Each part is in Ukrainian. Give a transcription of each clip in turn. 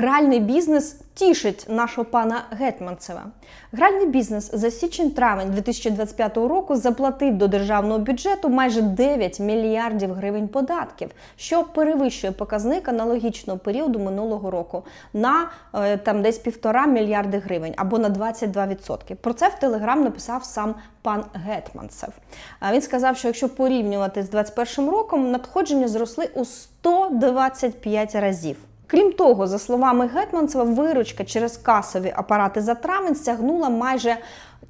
гральний бізнес тішить нашого пана Гетманцева. Гральний бізнес за січень-травень 2025 року заплатив до державного бюджету майже 9 мільярдів гривень податків, що перевищує показник аналогічного періоду минулого року на е, там десь півтора мільярди гривень або на 22%. Про це в Телеграм написав сам пан Гетманцев. Він сказав, що якщо порівнювати з 2021 роком, надходження зросли у 125 разів. Крім того, за словами Гетманцева, виручка через касові апарати за травень стягнула майже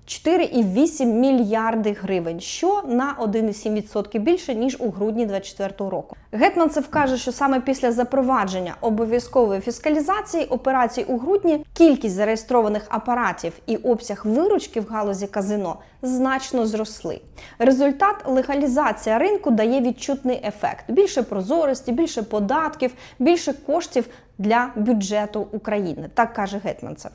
4,8 мільярди гривень, що на 1,7% більше ніж у грудні 2024 року. Гетманцев каже, що саме після запровадження обов'язкової фіскалізації операцій у грудні кількість зареєстрованих апаратів і обсяг виручки в галузі казино значно зросли. Результат легалізація ринку дає відчутний ефект: більше прозорості, більше податків, більше коштів для бюджету України, так каже Гетманцев.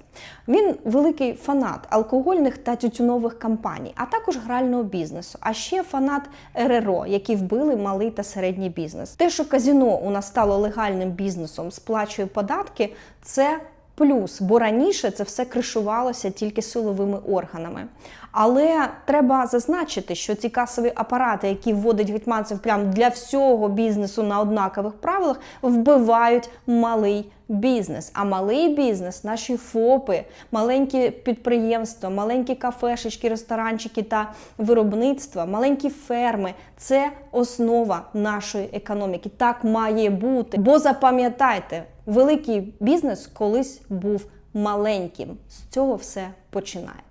Він великий фанат алкогольних та тютюнових кампаній, а також грального бізнесу. А ще фанат РРО, які вбили малий та середній бізнес. Те, що казіно у нас стало легальним бізнесом, сплачує податки, це плюс, бо раніше це все кришувалося тільки силовими органами. Але треба зазначити, що ці касові апарати, які вводить Гетьманцев прямо для всього бізнесу на однакових правилах, вбивають малий бізнес. А малий бізнес, наші ФОПи, маленькі підприємства, маленькі кафешечки, ресторанчики та виробництва, маленькі ферми це основа нашої економіки. Так має бути. Бо запам'ятайте, великий бізнес колись був маленьким. З цього все починається.